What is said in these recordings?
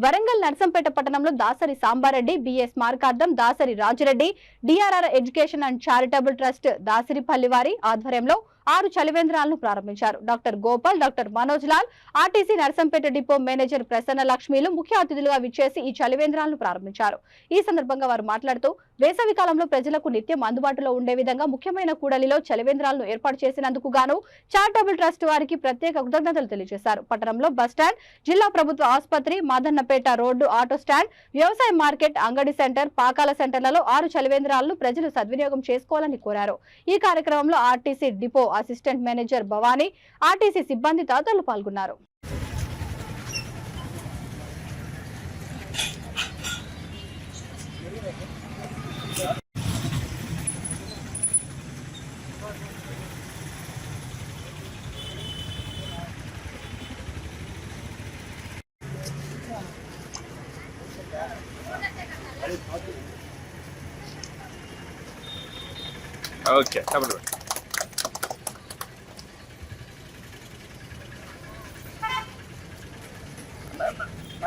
వరంగల్ నర్సంపేట పట్టణంలో దాసరి సాంబారెడ్డి బిఎస్ మార్కార్థం Dasari Rajureddy DRR education and charitable trust Dasari వారి ఆధ్వర్యంలో ఆరు చలివేంద్రాలను ప్రారంభించారు. Doctor Gopal doctor Manoj Lal RTC Narsampet depot manager Prasanna లక్ష్మిలు ముఖ్య అతిథులుగా విచ్చేసి ఈ చలివేంద్రాలను ప్రారంభించారు. ఈ సందర్భంగా వారు మాట్లాడుతూ వేసవి కాలంలో ప్రజలకు నిత్యం అందుబాటులో ఉండే విధంగా ముఖ్యమైన కూడలిలో చలివేంద్రాలను ఏర్పాటు చేసినందుకు గాను చారిటబుల్ ట్రస్ట్ వారికి ప్రత్యేక కృతజ్ఞతలు తెలియజేశారు. పట్టణంలో బస్టాండ్ జిల్లా ప్రభుత్వ ఆసుపత్రి మాదన్నపేట రోడ్డు ఆటో స్టాండ్ వ్యవసాయ మార్కెట్ అంగడి సెంటర్ పాకాల సెంటర్లలో ఆరు చలివేంద్రాలను ప్రజలు సద్వినియోగం చేసుకోవాలని కోరారు. ఈ కార్యక్రమంలో RTC depot assistant manager Bhavani RTC సిబ్బంది తదితరులు పాల్గొన్నారు. ఓకే తప్పదు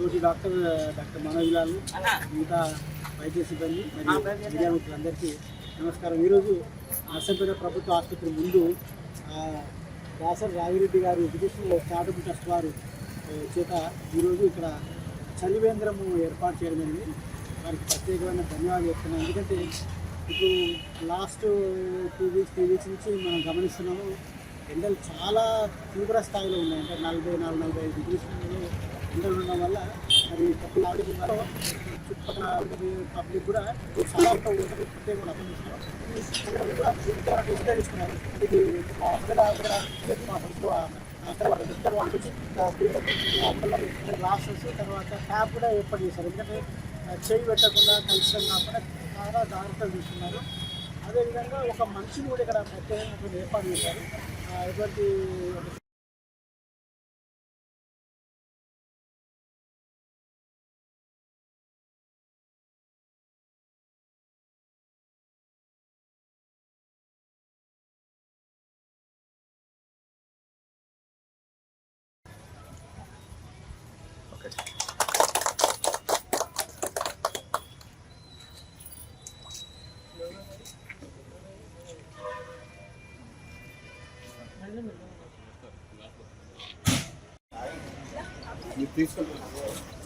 తోటి డాక్టర్ డాక్టర్ మనోజ్ లాల్ మిగతా వైద్య సిబ్బంది మరియు మీడియా మిత్రులందరికీ నమస్కారం. ఈరోజు నర్సంపేట ప్రభుత్వ ఆసుపత్రి ముందు దాసరి రాగిరెడ్డి గారు ఎడ్యుకేషన్ స్టార్టప్ ట్రస్ట్ వారు చేత ఈరోజు ఇక్కడ చలివేంద్రము ఏర్పాటు చేయడం జరిగింది. వారికి ప్రత్యేకమైన ధన్యవాదాలు చెప్తున్నాను. ఎందుకంటే ఇప్పుడు last two weeks three weeks నుంచి మనం గమనిస్తున్నాము ఎండలు చాలా తీవ్ర స్థాయిలో ఉన్నాయి. అంటే నలభై నాలుగు నలభై ఐదు డిగ్రీస్. ఎండలు ఉండడం వల్ల మరి పక్కన ఆడుతున్నారు చుట్టుపక్కల పబ్లిక్ కూడా చాలా వరకు ఉంటుంది. కూడా విస్తరిస్తున్నారు. ఇది అక్కడ మా ఇద్దరు వాళ్ళకి గ్లాసెస్ తర్వాత ట్యాప్ కూడా ఏర్పాటు చేశారు. ఎందుకంటే చేయి పెట్టకుండా కలిసి కాకుండా చాలా జాగ్రత్తలు తీసుకున్నారు. అదేవిధంగా ఒక మనిషిని కూడా ఇక్కడ ప్రత్యేకంగా ఏర్పాటు చేశారు. ఎటువంటి ఓకే మీరు తీసుకుంటారు